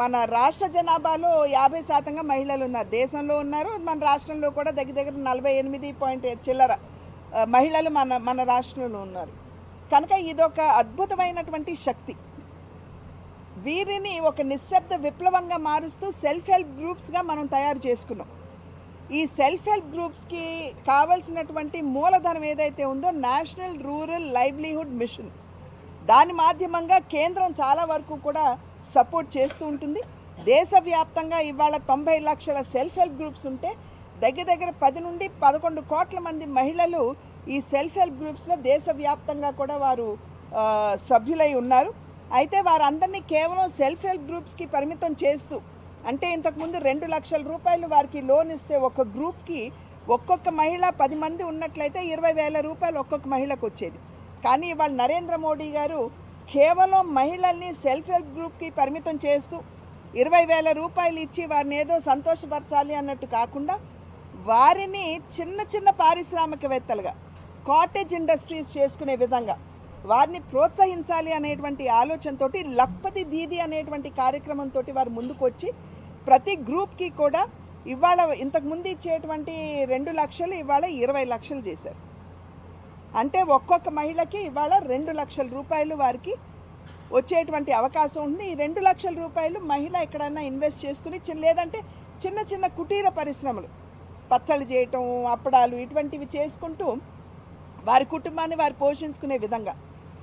మన రాష్ట్ర జనాభాలో యాభై శాతంగా మహిళలు ఉన్నారు. దేశంలో ఉన్నారు. మన రాష్ట్రంలో కూడా దగ్గర దగ్గర నలభై ఎనిమిది పాయింట్ చిల్లర మహిళలు మన మన రాష్ట్రంలో ఉన్నారు. కనుక ఇదొక అద్భుతమైనటువంటి శక్తి. వీరిని ఒక నిశ్శబ్ద విప్లవంగా మారుస్తూ సెల్ఫ్ హెల్ప్ గ్రూప్స్గా మనం తయారు చేసుకున్నాం. ఈ సెల్ఫ్ హెల్ప్ గ్రూప్స్కి కావలసినటువంటి మూలధనం ఏదైతే ఉందో నేషనల్ రూరల్ లైవ్లీహుడ్ మిషన్. దాని మాధ్యమంగా కేంద్రం చాలా వరకు కూడా సపోర్ట్ చేస్తూ ఉంటుంది. దేశవ్యాప్తంగా ఇవాళ తొంభై లక్షల సెల్ఫ్ హెల్ప్ గ్రూప్స్ ఉంటే దగ్గర దగ్గర పది నుండి పదకొండు కోట్ల మంది మహిళలు ఈ సెల్ఫ్ హెల్ప్ గ్రూప్స్లో దేశవ్యాప్తంగా కూడా వారు సభ్యులై ఉన్నారు. అయితే వారందరినీ కేవలం సెల్ఫ్ హెల్ప్ గ్రూప్స్కి పరిమితం చేస్తూ అంటే ఇంతకుముందు రెండు లక్షల రూపాయలు వారికి లోన్ ఇస్తే ఒక గ్రూప్కి ఒక్కొక్క మహిళ పది మంది ఉన్నట్లయితే ఇరవై వేల రూపాయలు ఒక్కొక్క మహిళకు వచ్చేది. కానీ ఇవాళ నరేంద్ర మోడీ గారు కేవలం మహిళల్ని సెల్ఫ్ హెల్ప్ గ్రూప్కి పరిమితం చేస్తూ ఇరవై వేల రూపాయలు ఇచ్చి వారిని ఏదో సంతోషపరచాలి అన్నట్టు కాకుండా వారిని చిన్న చిన్న పారిశ్రామికవేత్తలుగా కాటేజ్ ఇండస్ట్రీస్ చేసుకునే విధంగా వారిని ప్రోత్సహించాలి అనేటువంటి ఆలోచనతో లక్పతి దీది అనేటువంటి కార్యక్రమంతో వారు ముందుకు వచ్చి ప్రతి గ్రూప్కి కూడా ఇవాళ ఇంతకుముందు ఇచ్చేటువంటి రెండు లక్షలు ఇవాళ ఇరవై లక్షలు చేశారు. అంటే ఒక్కొక్క మహిళకి ఇవాళ రెండు లక్షల రూపాయలు వారికి వచ్చేటువంటి అవకాశం ఉంది. ఈ రెండు లక్షల రూపాయలు మహిళ ఎక్కడైనా ఇన్వెస్ట్ చేసుకుని చిన్న లేదంటే చిన్న చిన్న కుటీర పరిశ్రమలు పచ్చళ్ళు చేయటం అప్పడాలు ఇటువంటివి చేసుకుంటూ వారి కుటుంబాన్ని వారు పోషించుకునే విధంగా